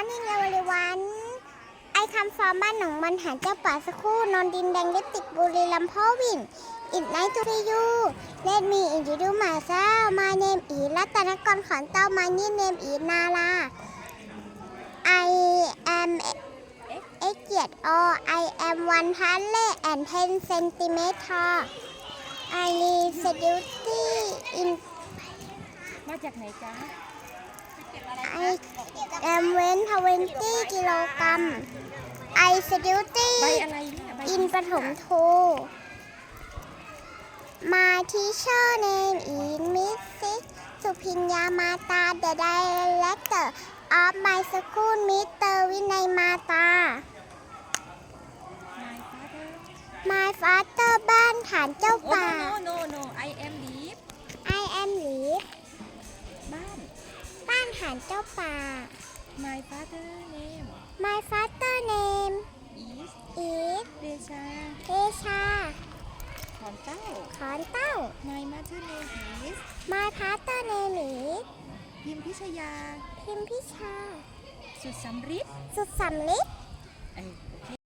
านิ่งเยาวริวันไอคำฟอร์มบ้าน หนองมันหาเจ้าป่าสักคู่นอนดินแดงเลติกบุรีลำพ่อวินอิดไนทูรียูเลดมีอินจิดูมาซามาเนมอีรัตนกรขอนเต้ามานี่เนมอีนาราไอเอ็มเอ็กเกียดโอไอเอ็มวันพันเล่แอนเทนเซนติเมตรอไอรีเซดิวตี้อินมาจากไหนจ๊ะ20กิโลกรัมไอสติวตี้อินปฐมทูมาทีเชอร์เนมอินมิสซิสุพิญญามาตาเดดายดเรกเตอร์ออฟมายสกูลมิสเตอร์วินัยมาตา My father บ้านฐานเจ้าป่า oh, no, no, no, no. I am leaf I am leaf บ้านบ้านฐานเจ้าป่า My father name My father name is is เดชา Kesha ขอนเต้าขอนเต้า My mother name is My father name is พิมพิชยาพิมพิชาสุดสำริดสุดสำลิดไ